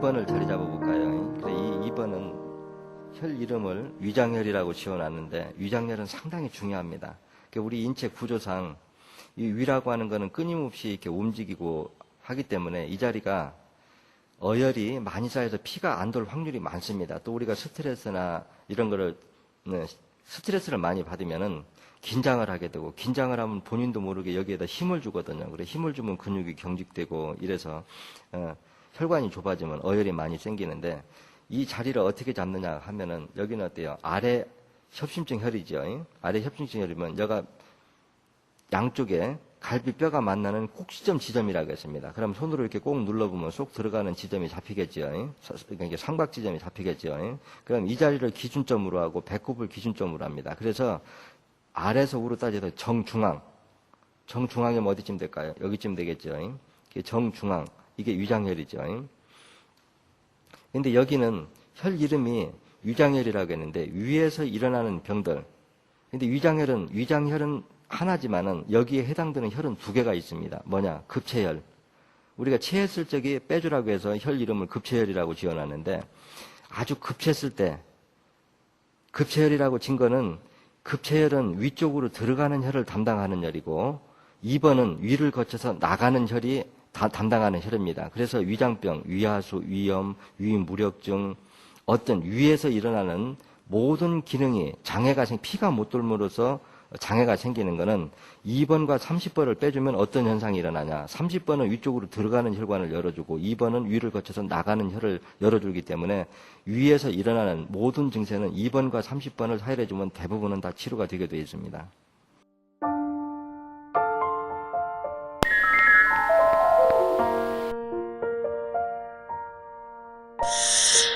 2번을 자리 잡아볼까요? 이 2번은 혈 이름을 위장혈이라고 지어놨는데 위장혈은 상당히 중요합니다. 우리 인체 구조상 이 위라고 하는 거는 끊임없이 이렇게 움직이고 하기 때문에 이 자리가 어혈이 많이 쌓여서 피가 안 돌 확률이 많습니다. 또 우리가 스트레스나 이런 거를 네, 스트레스를 많이 받으면은 긴장을 하게 되고 긴장을 하면 본인도 모르게 여기에다 힘을 주거든요. 그래 힘을 주면 근육이 경직되고 이래서 어, 혈관이 좁아지면 어혈이 많이 생기는데 이 자리를 어떻게 잡느냐 하면은 여기는 어때요? 아래 협심증 혈이죠. 잉? 아래 협심증 혈이면 여가 양쪽에 갈비뼈가 만나는 꼭지점 지점이라고 했습니다. 그럼 손으로 이렇게 꼭 눌러보면 쏙 들어가는 지점이? 서- 그러니까 삼각 지점이 잡히겠죠. 잉? 그럼 이 자리를 기준점으로 하고 배꼽을 기준점으로 합니다. 그래서 아래서 위로 따져서 정중앙. 정중앙이면 어디쯤 될까요? 여기쯤 되겠죠. 정중앙. 이게 위장혈이죠. 잉? 근데 여기는 혈 이름이 위장혈이라고 했는데 위에서 일어나는 병들. 근데 위장혈은 위장혈은 하나지만은 여기에 해당되는 혈은 두 개가 있습니다. 뭐냐? 급체혈. 우리가 체했을 적에 빼주라고 해서 혈 이름을 급체혈이라고 지어놨는데 아주 급체했을 때 급체혈이라고 진 거는 급체혈은 위쪽으로 들어가는 혈을 담당하는 혈이고 2번은 위를 거쳐서 나가는 혈이 다 담당하는 혈입니다. 그래서 위장병, 위하수, 위염, 위무력증 어떤 위에서 일어나는 모든 기능이 장애가 생 피가 못 돌므로써 장애가 생기는 거는 2번과 30번을 빼주면 어떤 현상이 일어나냐. 30번은 위쪽으로 들어가는 혈관을 열어주고 2번은 위를 거쳐서 나가는 혈을 열어주기 때문에 위에서 일어나는 모든 증세는 2번과 30번을 사혈해주면 대부분은 다 치료가 되게 되어 있습니다. Yes.